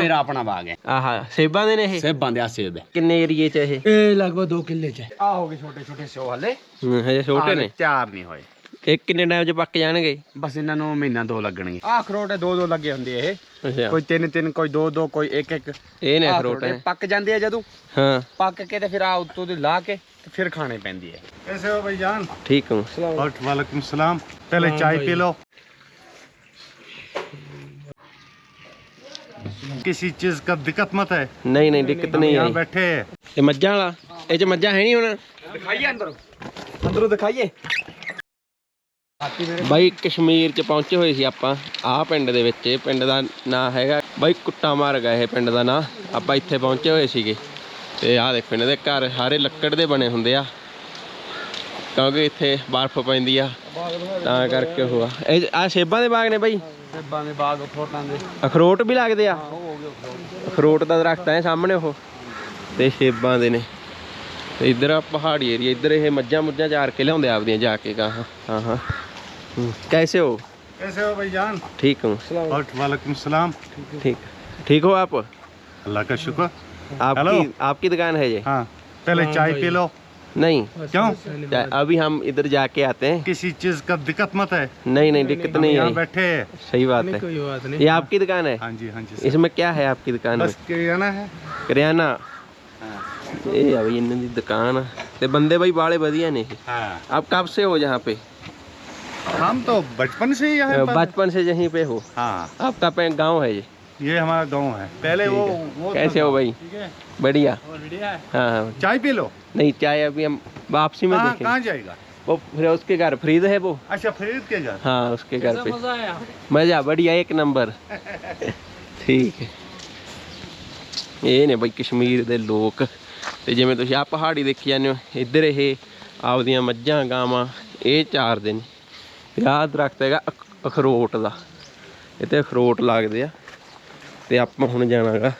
ਮੇਰਾ ਆਪਣਾ ਬਾਗ ਹੈ ਆਹਾ ਸੇਬਾਂ ਦੇ ਨੇ ਇਹ ਸੇਬਾਂ ਦੇ ਆ ਸੇਬ ਹੈ ਕਿੰਨੇ ਏਰੀਏ ਚ ਇਹ ਇਹ ਲਗਭਗ 2 ਕਿੱਲੇ ਚ ਆ ਹੋ ਗਏ ਛੋਟੇ ਛੋਟੇ ਸੋ ਹਲੇ ਹੂੰ, ਹਜੇ ਛੋਟੇ ਨੇ ਚਾਰ ਨਹੀਂ ਹੋਏ ਇਹ ਕਿੰਨੇ ਟਾਈਮ ਚ ਪੱਕ ਜਾਣਗੇ ਬਸ ਇਹਨਾਂ ਨੂੰ ਮਹੀਨਾ ਦੋ ਲੱਗਣਗੇ ਆ ਅਖਰੋਟ ਦੋ ਦੋ ਲੱਗੇ ਹੁੰਦੇ ਇਹ ਅੱਛਾ ਕੋਈ ਤਿੰਨ ਤਿੰਨ ਕੋਈ ਦੋ ਦੋ ਕੋਈ ਇੱਕ ਇੱਕ ਇਹ ਨੇ ਆਹ ਅਖਰੋਟ ਇਹ ਪੱਕ ਜਾਂਦੇ ਆ ਜਦੋਂ ਹਾਂ ਪੱਕ ਕੇ ਤੇ ਫਿਰ ਆ ਉੱਤੋਂ ਦੀ ਲਾ ਕੇ ਤੇ ਫਿਰ ਖਾਣੇ ਪੈਂਦੀ ਹੈ कैसे हो भाईजान ਠੀਕ ਹੂੰ और वालेकुम सलाम पहले चाय पी लो किसी चीज का दिक्कत मत है ਨਹੀਂ ਨਹੀਂ ਦਿੱਕਤ ਨਹੀਂ यहाँ ਆਈ बैठे हैं ਇਹ ਮੱਝਾਂ ਵਾਲਾ ਇਹ ਚ ਮੱਝਾਂ ਹੈ ਨਹੀਂ ਹੁਣ ਦਿਖਾਈਏ ਅੰਦਰੋਂ ਅੰਦਰੋਂ ਦਿਖਾਈਏ ਬਾਈ ਕਸ਼ਮੀਰ ਚ ਪਹੁੰਚੇ ਹੋਏ ਸੀ ਆਪਾਂ ਆਹ ਪਿੰਡ ਦੇ ਵਿੱਚ ਇਹ ਪਿੰਡ ਦਾ ਨਾਂ ਹੈਗਾ ਬਾਈ ਕੁੱਟਾ ਮਾਰਗ ਹੈ ਇਹ ਪਿੰਡ ਦਾ ਨਾਂ ਆਪਾਂ ਇੱਥੇ ਪਹੁੰਚੇ ਹੋਏ ਸੀਗੇ ਤੇ ਆਹ ਦੇਖੋ ਇਹਨਾਂ ਦੇ ਘਰ ਸਾਰੇ ਲੱਕੜ ਦੇ ਬਣੇ ਹੁੰਦੇ ਆ ਕਿਉਂਕਿ ਇੱਥੇ ਬਰਫ਼ ਪੈਂਦੀ ਆ ਤਾਂ ਕਰਕੇ ਉਹ ਆ ਇਹ ਆ ਸੇਬਾਂ ਦੇ ਬਾਗ ਨੇ ਬਾਈ ਸੇਬਾਂ ਦੇ ਬਾਗ ਅਖਰੋਟਾਂ ਦੇ ਅਖਰੋਟ ਵੀ ਲੱਗਦੇ ਆ ਉਹ ਹੋ ਗਏ ਅਖਰੋਟ ਅਖਰੋਟ ਦਾ ਦਰਖਤ ਹੈ ਸਾਹਮਣੇ ਉਹ ਤੇ ਸੇਬਾਂ ਦੇ ਨੇ ਤੇ ਇੱਧਰ ਆ ਪਹਾੜੀ ਏਰੀਆ ਇੱਧਰ ਇਹ ਮੱਝਾਂ ਮੁੱਝਾਂ ਚਾਰ ਕੇ ਲਿਆਉਂਦੇ ਆਪਦੀਆਂ ਜਾ ਕੇ ਗਾਹਾਂ ਹਾਂ ਹਾਂ ਹੂੰ। कैसे हो कैसे हो भाईजान ठीक हूँ और वालेकुम सलाम ठीक ठीक हो आप अल्लाह का शुक्र आपकी हेलो। आपकी दुकान है ये हाँ पहले चाय पी लो नहीं। क्यों? अभी हम इधर जाके आते हैं। किसी चीज़ का दिक्कत मत है। नहीं नहीं दिक्कत नहीं, है। बैठे सही बात है। ये आपकी दुकान है? हाँ हाँ इसमें क्या है आपकी दुकान किरियाना है। हाँ। दुकान ते बंदे भाई बाले बढ़िया ने। आप कब से हो यहाँ पे? हम तो बचपन से ही बचपन से यहीं पे हो। आपका गाँव है ये? ये हमारा गांव है पहले वो वो कैसे हो भाई बढ़िया हाँ हाँ चाय पी लो नहीं चाय अभी हम वापसी में कहाँ देखेंगे कहाँ जाएगा वो फिर उसके घर फ्रीद है वो अच्छा फरीद के घर हाँ उसके घर पे मजा बढ़िया एक नंबर ਠੀਕ ਹੈ ਇਹ ਨੇ ਬਈ ਕਸ਼ਮੀਰ ਦੇ ਲੋਕ ਤੇ ਜਿਵੇਂ ਤੁਸੀਂ ਆ ਪਹਾੜੀ ਦੇਖੀ ਜਾਂਦੇ ਹੋ ਇੱਧਰ ਇਹ ਆਪਦੀਆਂ ਮੱਝਾਂ ਗਾਵਾਂ ਇਹ ਚਾਰਦੇ ਨੇ ਤੇ ਆਹ ਦਰਖਤ ਹੈਗਾ ਅਖ- ਅਖਰੋਟ ਦਾ ਇਹ ਤੇ ਅਖਰੋਟ ਲੱਗਦੇ ਆ ਤੇ ਆਪਾਂ ਹੁਣ ਜਾਣਾਗਾ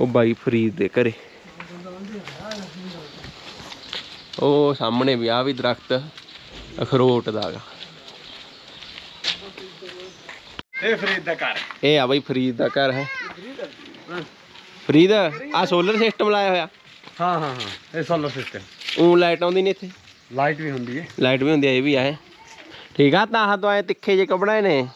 ਉਹ ਬਾਈ ਫਰੀਦ ਦੇ ਘਰੇ। ਉਹ ਸਾਹਮਣੇ ਵੀ ਆ ਵੀ ਦਰਖਤ ਅਖਰੋਟ ਦਾ ਹੈਗਾ ਇਹ ਫਰੀਦ ਦਾ ਘਰ। ਇਹ ਆ ਬਈ ਫਰੀਦ ਦਾ ਘਰ ਹੈ। ਫਰੀਦ ਆ ਸੋਲਰ ਸਿਸਟਮ ਲਾਇਆ ਹੋਇਆ। ਹਾਂ ਹਾਂ ਹਾਂ ਇਹ ਸੋਲਰ ਸਿਸਟਮ ਉਹ ਲਾਈਟ ਆਉਂਦੀ ਨਹੀਂ ਇੱਥੇ। ਲਾਈਟ ਵੀ ਹੁੰਦੀ ਹੈ। ਲਾਈਟ ਵੀ ਹੁੰਦੀ ਆ ਇਹ ਵੀ ਆ ਠੀਕ ਆ ਤਾਂ ਹੱਥੋਂ ਆਏ ਤਿੱਖੇ ਜੇ ਕਪੜੇ ਨੇ।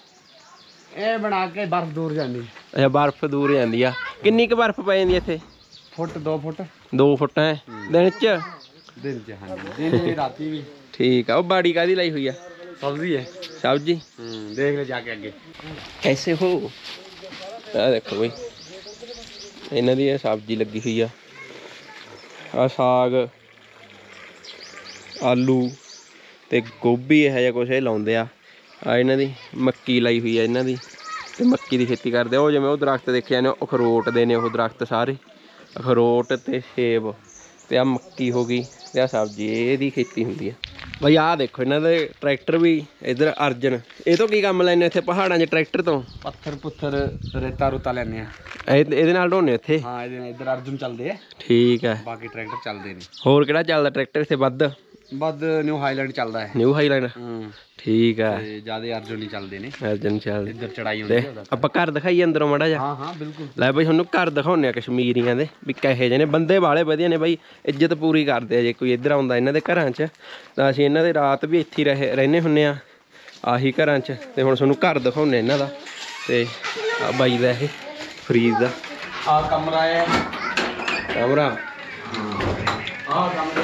ਇਹ ਬਣਾ ਕੇ ਬਰਫ਼ ਦੂਰ ਜਾਂਦੀ ਅੱਛਾ ਬਰਫ਼ ਦੂਰ ਜਾਂਦੀ ਆ। ਕਿੰਨੀ ਕੁ ਬਰਫ਼ ਪੈ ਜਾਂਦੀ ਇੱਥੇ? ਫੁੱਟ 2 ਫੁੱਟ। 2 ਫੁੱਟ ਹੈ? ਦਿਨ ਚ? ਦਿਨ ਚ ਹਾਂਜੀ। ਦਿਨ ਵੀ ਰਾਤੀ ਵੀ। ਠੀਕ ਆ। ਉਹ ਬਾੜੀ ਕਾਦੀ ਲਾਈ ਹੋਈ ਆ? ਸਬਜ਼ੀ ਹੈ। ਸਬਜੀ? ਹੂੰ ਦੇਖ ਲੈ ਜਾ ਕੇ ਅੱਗੇ। ਕੈਸੇ ਹੋ? ਆ ਦੇਖੋ ਬਈ। ਇਹਨਾਂ ਦੀ ਇਹ ਸਬਜ਼ੀ ਲੱਗੀ ਹੋਈ ਆ। ਆ ਸਾਗ ਆਲੂ ਤੇ ਗੋਭੀ ਇਹ ਜਿਹਾ ਕੁਛ ਇਹ ਲਾਉਂਦੇ ਆ। ਆ ਇਹਨਾਂ ਦੀ ਮੱਕੀ ਲਾਈ ਹੋਈ ਆ ਇਹਨਾਂ ਦੀ ਤੇ ਮੱਕੀ ਦੀ ਖੇਤੀ ਕਰਦੇ ਆ। ਉਹ ਜਿਵੇਂ ਉਹ ਦਰਖਤ ਦੇਖੇ ਜਾਂਦੇ ਉਹ ਅਖਰੋਟ ਦੇ ਨੇ ਉਹ ਦਰਖਤ ਸਾਰੇ। ਅਖਰੋਟ ਤੇ ਸੇਬ ਤੇ ਆ ਮੱਕੀ ਹੋ ਗਈ ਤੇ ਆ ਸਬਜ਼ੀ ਇਹਦੀ ਖੇਤੀ ਹੁੰਦੀ ਆ। ਬਈ ਆਹ ਦੇਖੋ ਇਹਨਾਂ ਦੇ ਟਰੈਕਟਰ ਵੀ ਇਧਰ ਅਰਜਨ ਇਹ ਤੋਂ ਕੀ ਕੰਮ ਲੈਣੇ ਇੱਥੇ ਪਹਾੜਾਂ 'ਚ ਟਰੈਕਟਰ ਤੋਂ? ਪੱਥਰ ਪੁੱਥਰ ਰੇਤਾ ਰੁਤਾ ਲੈਣੇ ਆ। ਇਹ ਇਹਦੇ ਨਾਲ ਢੋਨੇ ਇੱਥੇ? ਹਾਂ ਇਹਦੇ ਨਾਲ ਇੱਧਰ ਅਰਜੁਨ ਚੱਲਦੇ ਆ। ਠੀਕ ਹੈ ਬਾਕੀ ਟਰੈਕਟਰ ਚੱਲਦੇ ਨੇ ਹੋਰ ਕਿਹੜਾ ਚੱਲਦਾ ਟਰੈਕਟਰ ਇੱਥੇ ਵੱਧ? ਵੱਧ ਨਿਊ ਹਾਈਲੈਂਡ ਚੱਲਦਾ ਹੈ। ਨਿਊ ਹਾਈਲਾਈਨ ਹੂੰ। ਠੀਕ ਹੈ। ਤੇ ਜ਼ਿਆਦਾ ਅਰਜੁਨ ਹੀ ਚੱਲਦੇ ਨੇ। ਅਰਜਨ ਚੱਲ ਇੱਧਰ ਚੜਾਈ ਹੁੰਦੀ ਹੈ ਉਹਦਾ ਆਪਾਂ ਘਰ ਦਿਖਾਈਏ ਅੰਦਰੋਂ ਮੜਾ ਜਾ ਹਾਂ ਹਾਂ ਬਿਲਕੁਲ। ਲੈ ਬਈ ਤੁਹਾਨੂੰ ਘਰ ਦਿਖਾਉਂਦੇ ਆ ਕਸ਼ਮੀਰੀਆਂ ਦੇ ਵੀ ਕਹੇ ਨੇ। ਬੰਦੇ ਵਾਲੇ ਵਧੀਆ ਨੇ ਬਈ ਇੱਜ਼ਤ ਪੂਰੀ ਕਰਦੇ ਆ ਜੇ ਕੋਈ ਇੱਧਰ ਆਉਂਦਾ ਇਹਨਾਂ ਦੇ ਘਰਾਂ 'ਚ। ਤਾਂ ਅਸੀਂ ਇਹਨਾਂ ਦੇ ਰਾਤ ਵੀ ਇੱਥੇ ਰਹੇ ਰਹਿੰਦੇ ਹੁੰਨੇ ਆ ਆਹੀ ਘਰਾਂ 'ਚ। ਤੇ ਹੁਣ ਤੁਹਾਨੂੰ ਘਰ ਦਿਖਾਉਂਦੇ ਇਹਨਾਂ ਦਾ। ਤੇ ਆ ਬਾਈ ਦਾ ਇਹ ਫਰੀਦ ਦਾ। ਆ ਕਮਰਾ ਹੈ। ਕਮਰਾ। ਆ ਕਮਰੇ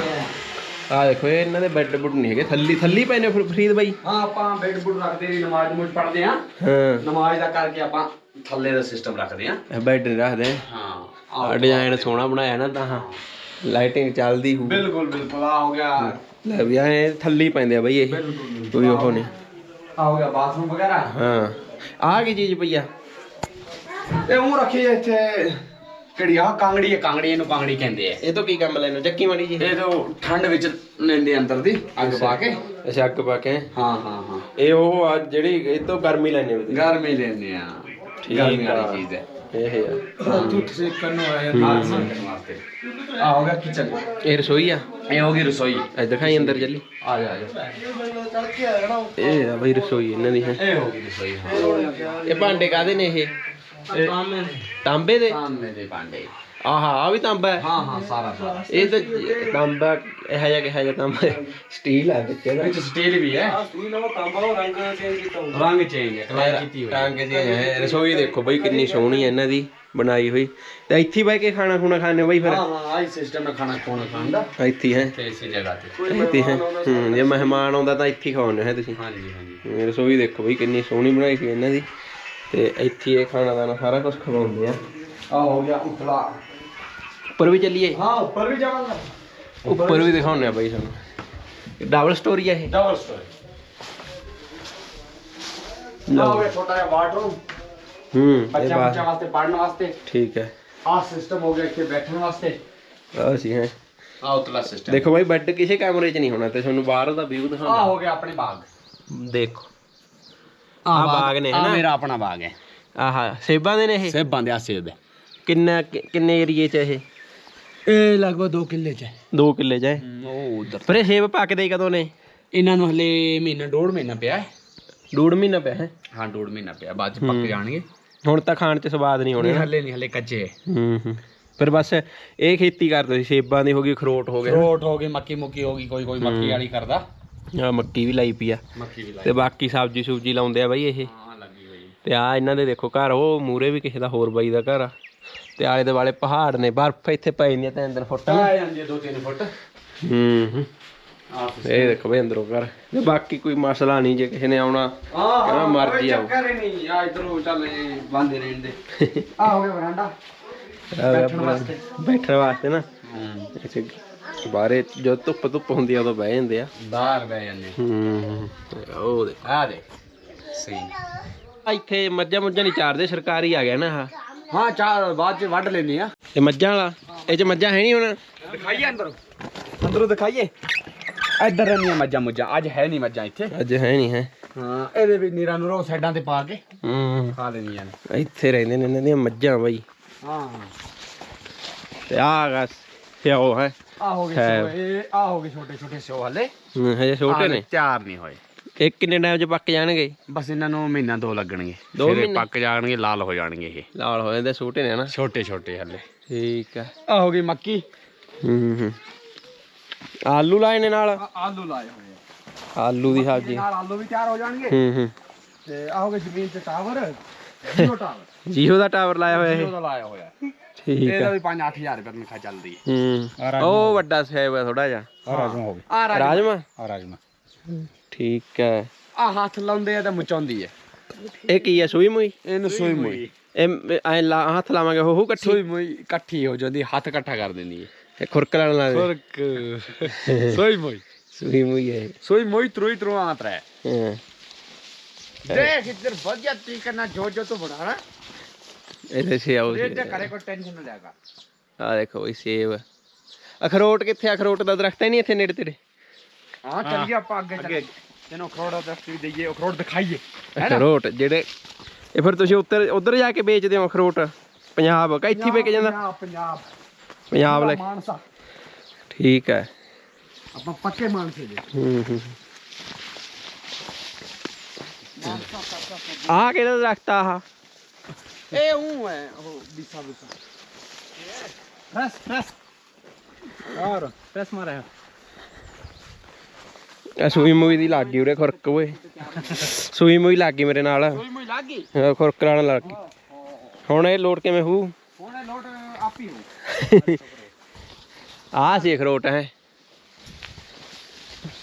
ਆ ਦੇਖੋ ਇਹ ਇਹਨਾਂ ਦੇ ਬੈੱਡ ਬੁੱਡ ਨਹੀਂ ਹੈਗੇ ਥੱਲੀ ਥੱਲੀ ਪਏ ਨੇ ਫਿਰ ਫਰੀਦ ਬਾਈ? ਹਾਂ ਆਪਾਂ ਬੈੱਡ ਬੁੱਡ ਰੱਖਦੇ ਨੇ ਨਮਾਜ਼ ਮੁਝ ਪੜ੍ਹਦੇ ਆ ਹਾਂ। ਨਮਾਜ਼ ਦਾ ਕਰਕੇ ਆਪਾਂ ਥੱਲੇ ਦਾ ਸਿਸਟਮ ਰੱਖਦੇ ਆ ਬੈੱਡ ਨਹੀਂ ਰੱਖਦੇ। ਹਾਂ ਆ ਡਿਜ਼ਾਈਨ ਸੋਹਣਾ ਬਣਾਇਆ ਨਾ ਤਾਂ ਹਾਂ। ਲਾਈਟਿੰਗ ਚੱਲਦੀ ਹੂ ਬਿਲਕੁਲ ਬਿਲਕੁਲ ਆ ਹੋ ਗਿਆ। ਲੈ ਵੀ ਐ ਥੱਲੀ ਪੈਂਦੇ ਆ ਬਈ ਇਹ। ਕੋਈ ਉਹ ਨਹੀਂ। ਆ ਹੋ ਗਿਆ ਬਾਥਰੂਮ ਵਗੈਰਾ। ਹਾਂ। ਆਹ ਕੀ ਚੀਜ਼ ਪਈ ਆ? ਇਹ ਉਹ ਰੱਖੀ ਇੱਥੇ। ਕਿਹੜੀ ਆ? ਕਾਂਗੜੀ ਹੈ ਕਾਂਗੜੀ ਇਹਨੂੰ ਕਾਂਗੜੀ ਕਹਿੰਦੇ ਆ। ਇਹ ਤੋਂ ਕੀ ਕੰਮ ਲੈਣਾ ਚੱਕੀ ਮਾੜੀ ਜੀ ਇਹ ਤੋਂ ਠੰਡ ਵਿੱਚ ਲੈਂਦੇ ਅੰਦਰ ਦੀ ਅੱਗ ਪਾ ਕੇ। ਅੱਛਾ ਅੱਗ ਪਾ ਕੇ। ਹਾਂ ਹਾਂ ਹਾਂ। ਇਹ ਉਹ ਆ ਜਿਹੜੀ ਇਹ ਤੋਂ ਗਰਮੀ ਲੈਣੇ ਵੀ ਗਰਮੀ ਲੈਂਦੇ ਆ। ਠੀਕ ਗਰਮੀ ਆ। ਵਾਲੀ ਚੀਜ਼ ਹੈ। ਇਹ ਆ ਦੁੱਧ ਸੇ ਕਰਨੋ ਆਇਆ। ਨਾਲ ਸੇਕਣ ਵਾਸਤੇ। ਆ ਹੋ ਗਿਆ ਕਿਚਨ। ਇਹ ਰਸੋਈ ਆ? ਇਹ ਹੋ ਗਈ ਰਸੋਈ। ਇਹ ਦਿਖਾਈ ਅੰਦਰ ਚੱਲੀ ਆ ਜਾ ਆ ਜਾ। ਇਹ ਆ ਬਈ ਰਸੋਈ ਇਹਨਾਂ ਦੀ ਹੈ। ਇਹ ਹੋ ਗਈ ਰਸੋਈ ਹਾਂ। ਇਹ ਭਾਂਡੇ ਕਾਦੇ ਨੇ ਇਹ? ਤਾਂਬੇ ਦੇ? ਸਾਹਮਣੇ ਦੇ ਭਾਂਡੇ। ਆਹਾ ਆ ਵੀ ਤਾਂਬਾ ਹੈ? ਹਾਂ ਹਾਂ ਸਾਰਾ ਸਾਰਾ। ਇਹ ਤਾਂ ਤਾਂਬਾ ਇਹ ਜਿਹਾ ਕਿ ਜਿਹਾ ਤਾਂਬਾ ਸਟੀਲ ਹੈ ਵਿੱਚ ਇਹਦਾ। ਵਿੱਚ ਸਟੀਲ ਵੀ ਹੈ। ਰੰਗ ਚੇਂਜ ਹੈ ਕਲਰ ਕੀਤੀ ਹੋਈ ਹੈ। ਰੰਗ ਦੀ ਹੈ ਰਸੋਈ ਦੇਖੋ ਬਈ ਕਿੰਨੀ ਸੋਹਣੀ ਹੈ ਇਹਨਾਂ ਦੀ ਬਣਾਈ ਹੋਈ। ਤੇ ਇੱਥੇ ਬਹਿ ਕੇ ਖਾਣਾ ਖੁਣਾ ਖਾਣੇ ਬਈ ਫਿਰ? ਹਾਂ ਹਾਂ ਆਈ ਸਿਸਟਮ ਹੈ ਖਾਣਾ ਖੋਣਾ ਖਾਣ ਦਾ। ਇੱਥੇ ਹੀ ਤੇ ਇਸੇ ਜਗ੍ਹਾ ਤੇ। ਇੱਥੇ ਹੈ ਹੂੰ। ਜੇ ਮਹਿਮਾਨ ਆਉਂਦਾ ਤਾਂ ਇੱਥੇ ਖਾਣੇ ਹੈ ਤੁਸੀਂ? ਹਾਂਜੀ ਹਾਂਜੀ। ਇਹ ਰਸੋਈ ਦੇਖੋ ਬਈ ਕਿੰਨੀ ਸੋਹਣੀ ਬਣਾਈ ਹੋਈ ਇਹਨਾਂ ਦੀ। ਤੇ ਇੱਥੇ ਇਹ ਖਾਣਾ ਦਾਣਾ ਸਾਰਾ ਕੁਝ ਖਵਾਉਂਦੇ ਆ। ਆ ਹੋ ਗਿਆ ਉਤਲਾ ਉੱਪਰ ਵੀ ਚੱਲੀਏ? ਹਾਂ ਉੱਪਰ ਵੀ ਜਾਵਾਂਗਾ। ਉੱਪਰ ਵੀ ਦਿਖਾਉਂਦੇ ਆ ਬਈ ਤੁਹਾਨੂੰ ਡਬਲ ਸਟੋਰੀ ਆ ਇਹ? ਡਬਲ ਸਟੋਰੀ ਆ ਹੋ ਗਿਆ ਛੋਟਾ ਜਿਹਾ ਬਾਥਰੂਮ ਹੂੰ ਇਹ ਬੱਚਾ ਬੱਚਾ ਵਾਸਤੇ ਪੜਨ ਵਾਸਤੇ। ਠੀਕ ਹੈ। ਆ ਸਿਸਟਮ ਹੋ ਗਿਆ ਇੱਥੇ ਬੈਠਣ ਵਾਸਤੇ। ਆ ਸੀ ਹੈ। ਆ ਉਤਲਾ ਸਿਸਟਮ ਦੇਖੋ ਬਾਈ ਬੈੱਡ ਕਿਸੇ ਕਮਰੇ 'ਚ ਨਹੀਂ ਹੋਣਾ ਤੇ ਤੁਹਾਨੂੰ ਬਾਹਰ ਦਾ ਵਿਊ ਆ ਦਿਖਾਉਂਦਾ ਹੋ ਗਿਆ ਆਪਣੇ ਬਾਗ। ਦੇਖੋ। ਆਹ ਬਾਗ ਨੇ, ਆ ਹਨਾ? ਮੇਰਾ ਆਪਣਾ ਬਾਗ ਹੈ। ਆਹਾ ਸੇਬਾਂ ਦੇ ਨੇ ਇਹ? ਸੇਬਾਂ ਦੇ ਆ ਸੇਬ ਹੈ। ਕਿੰਨਾ ਕਿ- ਕਿੰਨੇ ਏਰੀਏ 'ਚ ਇਹ? ਇਹ ਲਗਭਗ 2 ਕਿੱਲੇ ਚ ਹੈ। 2 ਕਿੱਲੇ 'ਚ ਹੈ? ਉਹ ਉਧਰ ਪਰ ਇਹ ਸੇਬ ਪੱਕਦੇ ਕਦੋਂ ਨੇ? ਇਹਨਾਂ ਨੂੰ ਹਲੇ ਮਹੀਨਾ ਡੋੜ ਮਹੀਨਾ ਪਿਆ ਹੈ। ਡੂੜ ਮਹੀਨਾ ਪਿਆ ਹੈ? ਹਾਂ ਡੋੜ ਮਹੀਨਾ ਪਿਆ ਬਾਅਦ ਚ ਪੱਕ ਜਾਣਗੇ। ਹੁਣ ਤਾਂ ਖਾਣ 'ਚ ਸਵਾਦ ਨਹੀਂ ਹੋਣੇ ਨਹੀਂ। ਹਲੇ ਨਹੀਂ ਹਲੇ ਕੱਚੇ ਹੈ। ਹੂੰ ਹੂੰ। ਫਿਰ ਬਸ ਇਹ ਖੇਤੀ ਕਰਦੇ ਸੀ ਸੇਬਾਂ ਦੀ ਹੋ ਗਈ ਅਖਰੋਟ ਹੋ ਗਿਆ ਫਰੂਟ ਹੋ ਗਈ ਮੱਕੀ ਮੁੱਕੀ ਹੋ ਗਈ ਕੋਈ ਕੋਈ ਮੱਕੀ ਵਾਲੀ ਕਰਦਾ। ਆ ਮੱਕੀ ਵੀ ਲਾਈ ਪਈ ਆ। ਮੱਕੀ ਵੀ ਲਾਈ ਤੇ ਬਾਕੀ ਸਬਜ਼ੀ ਸੁਬਜੀ ਲਾਉਂਦੇ ਆ ਬਾਈ ਇਹ। ਹਾਂ ਲੱਗੀ ਹੋਈ। ਤੇ ਆ ਇਹਨਾਂ ਦੇ ਦੇਖੋ ਘਰ ਉਹ ਮੂਰੇ ਵੀ ਕਿਸੇ ਦਾ ਹੋਰ ਬਾਈ ਦਾ ਘਰ ਆ। ਤੇ ਆਲੇ ਦੁਆਲੇ ਪਹਾੜ ਨੇ ਬਰਫ਼ ਇੱਥੇ ਪੈ ਜਾਂਦੀ ਆ ਤਿੰਨ ਦਿਨ ਫੁੱਟ। ਆ ਜਾਂਦੀ ਹੈ 2-3 ਫੁੱਟ। ਹੂੰ। ਹੂੰ ਆ ਇਹ ਦੇਖੋ ਬਈ ਅੰਦਰੋਂ ਘਰ। ਤੇ ਬਾਕੀ ਕੋਈ ਮਸਲਾ ਨਹੀਂ ਜੇ ਕਿਸੇ ਨੇ ਆਉਣਾ ਕਿਹੜਾ ਮਰਜ਼ੀ ਆਓ। ਚੱਕਰ ਹੀ ਨਹੀਂ ਆ ਇਧਰੋਂ ਚੱਲ ਇਹ ਬੰਦੇ ਰਹਿਣ ਦੇ। ਆ ਹੋ ਗਿਆ ਬਰਾਂਡਾ ਬੈਠਣ ਵਾਸਤੇ। ਬੈਠਣ ਵਾਸਤੇ ਨਾ। ਹੂੰ। ਇੱਥੇ ਬਾਰੇ ਜੋ ਧੁੱਪ ਧੁੱਪ ਹੁੰਦੀ ਆ ਉਦੋਂ ਬਹਿ ਜਾਂਦੇ ਆ। ਬਾਹਰ ਬਹਿ ਜਾਂਦੇ ਹੂੰ ਉਹ ਦੇ ਆ ਦੇ। ਸਹੀ। ਆ ਇੱਥੇ ਮੱਝਾਂ ਮੁੱਝਾਂ ਨਹੀਂ ਚਾਰਦੇ ਸਰਕਾਰੀ ਆ ਗਿਆ ਨਾ ਆਹ। ਹਾਂ ਚਾਰ ਬਾਅਦ ਚ ਵੱਢ ਲੈਨੇ ਆ। ਇਹ ਮੱਝਾਂ ਵਾਲਾ ਇਹ ਚ ਮੱਝਾਂ ਹੈ ਨਹੀਂ ਹੁਣ। ਦਿਖਾਈਏ ਅੰਦਰੋਂ। ਅੰਦਰੋਂ ਦਿਖਾਈਏ। ਇੱਧਰ ਰਹਿੰਦੀਆਂ ਮੱਝਾਂ ਮੁੱਝਾਂ ਅੱਜ ਹੈ ਨਹੀਂ ਮੱਝਾਂ ਇੱਥੇ। ਅੱਜ ਹੈ ਨਹੀਂ ਹੈ। ਹਾਂ ਇਹਦੇ ਵੀ ਨੀਰਾਂ ਨੂੰ ਰੋ ਸਾਈਡਾਂ ਤੇ ਪਾ ਕੇ ਹੂੰ। ਖਾ ਲੈਣੀਆਂ ਨੇ। ਇੱਥੇ ਰਹਿੰਦੇ ਨੇ ਇਹਨਾਂ ਦੀਆਂ ਮੱਝਾਂ ਬਾਈ। ਹਾਂ। ਤੇ ਆਹ ਗਾ ਸਿਓ ਹੈ। ਆ ਹੋ ਗਏ ਹੈ। ਸੋ ਇਹ ਆ ਹੋ ਗਏ ਛੋਟੇ ਛੋਟੇ ਸੋ ਹਲੇ ਹੂੰ, ਹਜੇ ਛੋਟੇ ਹਾਲੇ ਨੇ ਤਿਆਰ ਨਹੀਂ ਹੋਏ। ਇਹ ਕਿੰਨੇ ਟਾਈਮ ਚ ਪੱਕ ਜਾਣਗੇ? ਬਸ ਇਹਨਾਂ ਨੂੰ ਮਹੀਨਾ ਦੋ ਲੱਗਣਗੇ। ਦੋ ਫਿਰ ਇਹ ਮਹੀਨੇ? ਪੱਕ ਜਾਣਗੇ ਲਾਲ ਹੋ ਜਾਣਗੇ ਇਹ। ਲਾਲ ਹੋ ਜਾਂਦੇ ਛੋਟੇ ਨੇ ਨਾ ਛੋਟੇ ਛੋਟੇ ਹਲੇ। ਠੀਕ ਆ। ਆ ਹੋ ਗਈ ਮੱਕੀ। ਹੂੰ ਹੂੰ ਆਲੂ ਲਾਏ ਨੇ ਨਾਲ? ਆਲੂ ਲਾਏ ਹੋਏ ਆਲੂ ਦੀ ਸਬਜ਼ੀ। ਨਾਲ ਆਲੂ ਵੀ ਤਿਆਰ ਹੋ ਜਾਣਗੇ। ਹੂੰ ਹੂੰ। ਤੇ ਆ ਹੋ ਗਏ ਜ਼ਮੀਨ ਤੇ ਟਾਵਰ ਜੀਓ ਟਾਵਰ। ਜੀਓ ਦਾ ਟਾਵਰ ਲਾਇਆ ਹੋਇਆ ਜੀਓ ਇਹ ਦਾ ਲਾਇਆ ਹੋਇਆ। ਠੀਕ ਇਹਦਾ ਵੀ 5-8000 ਰੁਪਏ ਤਨਖਾਹ ਚੱਲਦੀ ਹੈ। ਹੂੰ ਉਹ ਵੱਡਾ ਸਹਿਬ ਹੈ ਥੋੜਾ ਜਿਹਾ। ਆ ਰਾਜਮਾ ਹੋਵੇ ਆ ਰਾਜਮਾ। ਆ ਰਾਜਮਾ। ਠੀਕ ਹੈ ਆ ਹੱਥ ਲਾਉਂਦੇ ਆ ਤਾਂ ਮਚਾਉਂਦੀ ਹੈ ਇਹ ਕੀ ਹੈ ਸੂਈ ਮੂਈ? ਇਹਨੂੰ ਸੂਈ ਮੂਈ। ਇਹ ਐ ਹੱਥ ਲਾਵਾਂਗੇ ਹੋ ਹੋ ਇਕੱਠੀ ਸੂਈ ਮੂਈ ਇਕੱਠੀ ਹੋ ਜਾਂਦੀ ਹੱਥ ਇਕੱਠਾ ਕਰ ਦਿੰਦੀ ਹੈ ਇਹ ਖੁਰਕ ਲੈਣ ਲੱਗ ਖੁਰਕ। ਸੂਈ ਮੂਈ। ਸੂਈ ਮੂਈ ਹੈ ਸੂਈ ਮੂਈ ਤਰੋਈ ਤਰੋਂ ਆਂਤਰਾ ਹੈ। ਹਾਂ। ਦੇਖ ਇੱਧਰ ਵਧੀਆ ਤਰੀਕੇ ਨਾਲ ਜੋ ਜੋ ਤੂੰ ਬਣਾਣਾ। ਇਹਦੇ ਸੇ ਆਉ ਰੇਟ ਦੇ ਕਰੇ ਕੋਈ ਟੈਨਸ਼ਨ ਨਾ ਲਿਆਗਾ ਆ ਦੇਖੋ ਬਈ ਸੇਬ। ਅਖਰੋਟ ਕਿੱਥੇ? ਅਖਰੋਟ ਦਾ ਦਰਖਤ ਹੈ ਨਹੀਂ ਇੱਥੇ ਨੇੜੇ ਤੇੜੇ? ਹਾਂ ਚੱਲੀਏ ਆਪਾਂ ਅੱਗੇ ਚੱਲੀਏ। ਤੈਨੂੰ ਅਖਰੋੜ ਦਾ ਦਸਤ ਵੀ ਦਈਏ ਅਖਰੋੜ ਦਿਖਾਈਏ। ਅਖਰੋਟ ਜਿਹੜੇ ਇਹ ਫਿਰ ਤੁਸੀਂ ਉੱਧਰ ਉੱਧਰ ਜਾ ਕੇ ਵੇਚਦੇ ਹੋ ਅਖਰੋਟ? ਪੰਜਾਬ ਕਾ ਇੱਥੇ ਵਿਕ ਜਾਂਦਾ। ਪੰਜਾਬ ਪੰਜਾਬ। ਪੰਜਾਬ ਲੈ। ਮਾਨਸਾ। ਠੀਕ ਹੈ। ਆਪਾਂ ਪੱਕੇ ਮਾਨਸੇ ਦੇ। ਹੂੰ ਹੂੰ। ਆ ਕਿਹੜਾ ਦਰਖਤ ਆ ਆਹ ਇਹ ਉਹ ਹੈ ਉਹ ਬਿਸਾ ਬਿਸਾ ਫਰਸ ਫਰਸ ਯਾਰ ਫਰਸ ਮਾਰਿਆ ਆ ਸੂਈ ਮੂਈ ਦੀ ਲੱਗ ਗਈ ਉਰੇ ਖੁਰਕ ਓਏ। ਸੂਈ ਮੂਈ ਲੱਗ ਗਈ ਮੇਰੇ ਨਾਲ। ਕੋਈ ਮੈਂ ਲੱਗ? ਗਈ ਹਾਂ, ਖੁਰਕ ਲਾਣ ਲੱਗ। ਗਈ ਹੁਣ ਇਹ ਲੋਟ ਕਿਵੇਂ ਹੂ ਹੁਣ ਇਹ ਲੋਟ ਆਪ ਹੀ ਹੋ ਆ ਸੀ ਅਖਰੋਟ ਹੈ।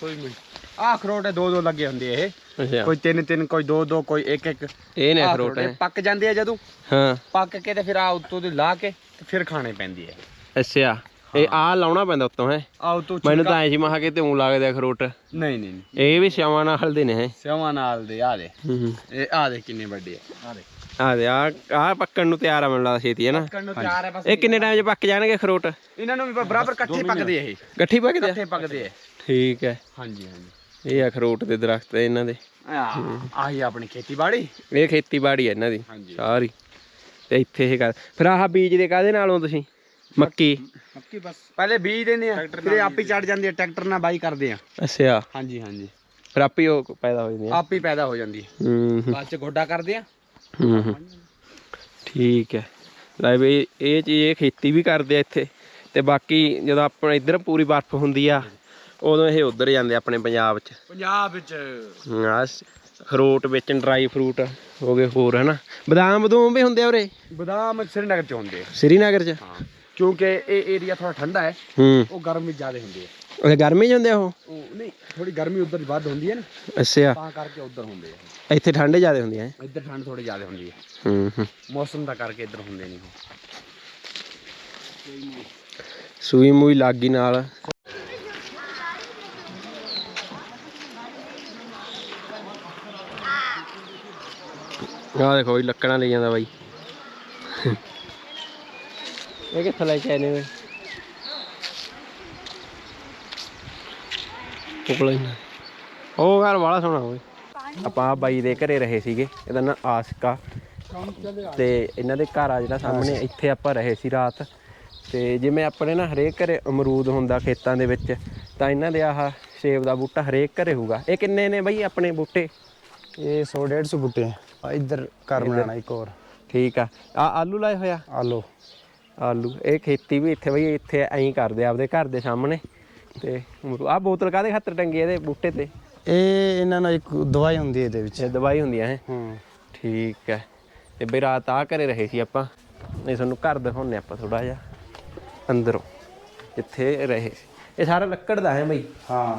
ਸੋਈ ਮੈਂ ਆ ਅਖਰੋਟ ਹੈ ਦੋ ਦੋ ਲੱਗੇ ਹੁੰਦੇ ਇਹ। ਅੱਛਾ। ਕੋਈ ਤਿੰਨ ਤਿੰਨ ਕੋਈ ਦੋ ਦੋ ਕੋਈ ਇੱਕ ਇੱਕ। ਇਹ ਨੇ ਆਹ ਅਖਰੋਟ ਇਹ ਹੈ ਪੱਕ ਜਾਂਦੇ ਆ ਜਦੋਂ। ਹਾਂ। ਪੱਕ ਕੇ ਤੇ ਫਿਰ ਆ ਉੱਤੋਂ ਦੀ ਲਾ ਕੇ ਤੇ ਫਿਰ ਖਾਣੇ ਪੈਂਦੀ ਹੈ ਅੱਛਾ। ਇਹ ਆ ਲਾਉਣਾ ਪੈਂਦਾ ਉੱਤੋਂ ਹੈ? ਆ ਉੱਤੋਂ ਮੈਨੂੰ ਤਾਂ ਐ ਸੀ ਮਹਾ ਕਿ ਤੂੰ ਲੱਗਦੇ ਅਖਰੋਟ। ਨਹੀਂ ਨਹੀਂ ਨਹੀਂ। ਇਹ ਵੀ ਸਿਆਵਾਂ ਨਾਲ ਦੇ ਨੇ ਹੈ? ਸਿਆਵਾਂ ਨਾਲ ਦੇ ਆ ਦੇ। ਹੂੰ ਇਹ ਆ ਦੇ ਕਿੰਨੇ ਵੱਡੇ ਆ ਆ ਦੇ। ਆ ਦੇ ਆ ਆ ਪੱਕਣ ਨੂੰ ਤਿਆਰ ਆ ਮੈਨੂੰ ਲੱਗਦਾ ਛੇਤੀ ਹੈ ਨਾ? ਪੱਕਣ ਨੂੰ ਤਿਆਰ ਹੈ ਬਸ ਇਹ ਕਿੰਨੇ ਟਾਈਮ 'ਚ ਪੱਕ ਜਾਣਗੇ ਅਖਰੋਟ? ਇਹਨਾਂ ਨੂੰ ਵੀ ਬਰਾਬਰ ਇਕੱਠੇ ਪੱਕਦੇ ਆ ਇਹ। ਇਕੱਠੀ ਪੱਕਦੇ ਆ? ਇਕੱਠੇ ਪੱਕਦੇ ਆ। ਠੀਕ ਹੈ। ਹਾਂਜੀ ਹਾਂਜੀ। ਇਹ ਅਖਰੋਟ ਦੇ ਦਰਖਤ ਹੈ ਇਹਨਾਂ ਦੇ। ਆ ਆਹੀ ਆਪਣੀ ਖੇਤੀਬਾੜੀ? ਇਹ ਖੇਤੀਬਾੜੀ ਹੈ ਇਹਨਾਂ ਦੀ ਸਾਰੀ। ਤੇ ਇੱਥੇ ਇਹ ਕਰ ਫਿਰ ਆਹ ਬੀਜ ਦੇ ਕਾਦੇ ਨਾਲੋਂ ਤੁਸੀਂ? ਮੱਕੀ? ਮੱਕੀ ਬਸ। ਪਹਿਲੇ ਬੀਜ ਦਿੰਦੇ ਆ ਫਿਰ ਆਪ ਹੀ ਚੜ ਜਾਂਦੀ ਹੈ ਟਰੈਕਟਰ ਨਾਲ ਬਾਈ ਕਰਦੇ ਆ। ਅੱਛਾ। ਹਾਂਜੀ ਹਾਂਜੀ। ਫਿਰ ਆਪੇ ਉਹ ਪੈਦਾ ਹੋ ਜਾਂਦੇ ਆ ਆਪ ਹੀ ਪੈਦਾ ਹੋ ਜਾਂਦੀ ਹੈ ਹੂੰ ਹੂੰ, ਬਾਅਦ ਚ ਗੋਡਾ ਕਰਦੇ ਆ। ਹੂੰ ਹੂੰ। ਠੀਕ ਹੈ। ਲੈ ਵੀ ਇਹ ਚੀਜ਼ ਇਹ ਖੇਤੀ ਵੀ ਕਰਦੇ ਆ ਇੱਥੇ। ਤੇ ਬਾਕੀ ਜਦੋਂ ਆਪਣਾ ਇੱਧਰ ਪੂਰੀ ਬਰਫ਼ ਹੁੰਦੀ ਆ ਉਦੋਂ ਇਹ ਉੱਧਰ ਜਾਂਦੇ ਆਪਣੇ ਪੰਜਾਬ 'ਚ। ਪੰਜਾਬ ਵਿੱਚ। ਆ ਖਰੋਟ ਵੇਚਣ ਡਰਾਈ ਫਰੂਟ ਹੋ ਗਏ ਹੋਰ ਹਨਾ। ਬਦਾਮ ਬਦੂਮ ਵੀ ਹੁੰਦੇ ਆ ਉਰੇ? ਬਦਾਮ ਸ੍ਰੀਨਗਰ ਚ ਹੁੰਦੇ ਆ। ਸ੍ਰੀਨਗਰ 'ਚ? ਹਾਂ ਕਿਉਂਕਿ ਇਹ ਏਰੀਆ ਥੋੜਾ ਠੰਡਾ ਹੈ। ਹੂੰ। ਉਹ ਗਰਮ ਵਿੱਚ ਜ਼ਿਆਦਾ ਹੁੰਦੇ ਆ। ਉਹ ਗਰਮੀ 'ਚ ਹੁੰਦੇ ਆ ਉਹ? ਉਹ ਨਹੀਂ ਥੋੜੀ ਗਰਮੀ ਉਧਰ ਵੱਧ ਹੁੰਦੀ ਹੈ ਨਾ। ਅੱਛਾ। ਤਾਂ ਕਰਕੇ ਉਧਰ ਹੁੰਦੇ ਆ। ਇੱਥੇ ਠੰਡ ਜ਼ਿਆਦਾ ਹੁੰਦੀ ਹੈ? ਇੱਧਰ ਠੰਡ ਥੋੜੀ ਜ਼ਿਆਦਾ ਹੁੰਦੀ ਹੈ। ਹੂੰ ਹੂੰ। ਮੌਸਮ ਦਾ ਕਰਕੇ ਇੱਧਰ ਹੁੰਦੇ ਨਹੀਂ ਸੂਈ ਮੂਈ ਲੱਗੀ ਨਾਲ। ਆਹ ਦੇਖੋ ਵੀ ਲੱਕੜਾਂ ਲਈ ਜਾਂਦਾ ਬਾਈ। ਇਹ ਕਿੱਥੇ ਲੈ ਕੇ ਆਏ ਨੇ ਵੇ ਕੋਲ ਇਹਨਾਂ ਉਹ ਘਰ ਵਾਲਾ ਸੋਹਣਾ ਹੋਵੇ ਆਪਾਂ ਬਾਈ ਦੇ ਘਰੇ ਰਹੇ ਸੀਗੇ ਇਹਦਾ ਨਾਂ ਆਸਕਾ। ਤੇ ਇਹਨਾਂ ਦੇ ਘਰ ਆ ਜਿਹੜਾ ਸਾਹਮਣੇ ਇੱਥੇ ਆਪਾਂ ਰਹੇ ਸੀ ਰਾਤ। ਤੇ ਜਿਵੇਂ ਆਪਣੇ ਨਾ ਹਰੇਕ ਘਰੇ ਅਮਰੂਦ ਹੁੰਦਾ ਖੇਤਾਂ ਦੇ ਵਿੱਚ ਤਾਂ ਇਹਨਾਂ ਦੇ ਆਹ ਸੇਬ ਦਾ ਬੂਟਾ ਹਰੇਕ ਘਰੇ ਹੋਊਗਾ। ਇਹ ਕਿੰਨੇ ਨੇ ਬਾਈ ਆਪਣੇ ਬੂਟੇ? ਇਹ 100 150 ਬੂਟੇ ਆ। ਆ ਇੱਧਰ ਘਰ ਬਣਾਣਾ ਇੱਕ ਹੋਰ। ਠੀਕ ਆ। ਆ ਆਲੂ ਲਾਏ ਹੋਇਆ ਆਲੂ। ਆਲੂ। ਇਹ ਖੇਤੀ ਵੀ ਇੱਥੇ ਬਈ ਇੱਥੇ ਐਂ ਕਰਦੇ ਆਪਦੇ ਘਰ ਦੇ ਸਾਹਮਣੇ। ਤੇ ਆ ਬੋਤਲ ਕਾਦੇ ਖਾਤਰ ਟੰਗੀ ਇਹਦੇ ਬੂਟੇ ਤੇ? ਇਹ ਇਹਨਾਂ ਨਾਲ ਇੱਕ ਦਵਾਈ ਹੁੰਦੀ ਇਹਦੇ ਵਿੱਚ। ਦਵਾਈ ਹੁੰਦੀ ਹੈ? ਠੀਕ ਹੈ ਤੇ ਬਈ ਰਾਤ ਆ ਘਰੇ ਰਹੇ ਸੀ ਆਪਾਂ। ਇਹ ਤੁਹਾਨੂੰ ਘਰ ਦਿਖਾਉਂਦੇ ਆਪਾਂ ਥੋੜਾ ਜਿਹਾ। ਅੰਦਰੋਂ। ਇੱਥੇ ਰਹੇ ਸੀ। ਇਹ ਸਾਰਾ ਲੱਕੜ ਦਾ ਹੈ ਬਈ? ਹਾਂ।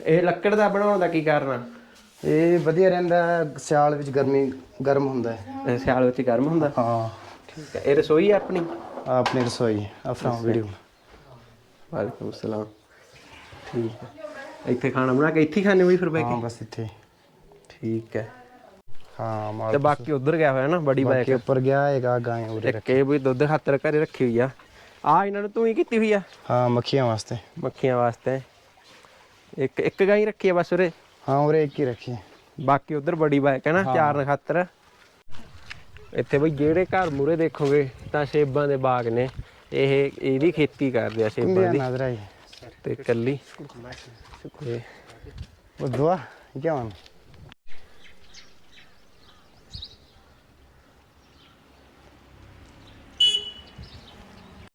ਇਹ ਲੱਕੜ ਦਾ ਬਣਾਉਣ ਦਾ ਕੀ ਕਾਰਨ ਆ? ਇਹ ਵਧੀਆ ਰਹਿੰਦਾ ਹੈ, ਸਿਆਲ ਵਿੱਚ ਗਰਮੀ ਗਰਮ ਹੁੰਦਾ ਹੈ। ਸਿਆਲ ਵਿੱਚ ਗਰਮ ਹੁੰਦਾ? ਹਾਂ। ਠੀਕ ਹੈ। ਇਹ ਰਸੋਈ ਹੈ ਆਪਣੀ? ਆਹ ਆਪਣੀ ਰਸੋਈ ਆਪਣਾ ਵੀਡੀਓ ਵਾਲੇਕੁਮ ਸਲਾਮ। ਠੀਕ ਹੈ। ਇੱਥੇ ਖਾਣਾ ਬਣਾ ਕੇ ਇੱਥੇ ਹੀ ਖਾਣੇ ਬਈ ਫਿਰ ਬੈ ਹਾਂ ਕੇ ਬਸ ਇੱਥੇ। ਠੀਕ ਹੈ। ਹਾਂ ਮਾਲ ਤੇ ਬਾਕੀ ਉਧਰ ਗਿਆ ਹੋਇਆ ਨਾ ਬੜੀ ਬਾਈਕ ਬਾਕੀ ਉੱਪਰ ਗਿਆ ਹੈਗਾ ਗਾਂ ਉਰੇ ਇੱਕ ਇਹ ਵੀ ਦੁੱਧ ਖਾਤਰ ਘਰੇ ਰੱਖੀ ਹੋਈ ਆ। ਆ ਇਹਨਾਂ ਨੂੰ ਤੂੰ ਹੀ ਕੀਤੀ ਹੋਈ ਆ? ਹਾਂ ਮੱਖੀਆਂ ਵਾਸਤੇ। ਮੱਖੀਆਂ ਵਾਸਤੇ। ਇੱਕ ਇੱਕ ਗਾਂ ਹੀ ਰੱਖੀ ਆ ਬਸ ਉਰੇ? ਹਾਂ ਉਰੇ ਇੱਕ ਹੀ ਰੱਖੀ ਹੈ ਬਾਕੀ ਉਧਰ ਬੜੀ ਬਾਈਕ ਹੈ ਨਾ ਚਾਰਨ ਖਾਤਰ ਇੱਥੇ ਬਈ ਜਿਹੜੇ ਘਰ ਮੂਰੇ ਦੇਖੋਗੇ ਤਾਂ ਸੇਬਾਂ ਦੇ ਬਾਗ ਨੇ ਇਹ ਇਹਦੀ ਖੇਤੀ ਕਰਦੇ ਆ ਸੇਬਾਂ ਇੰਡੀਆ ਦੀ ਨਜ਼ਰ आई ਤੇ ਕੱਲੀ ਤੇ वो दुआ क्या मान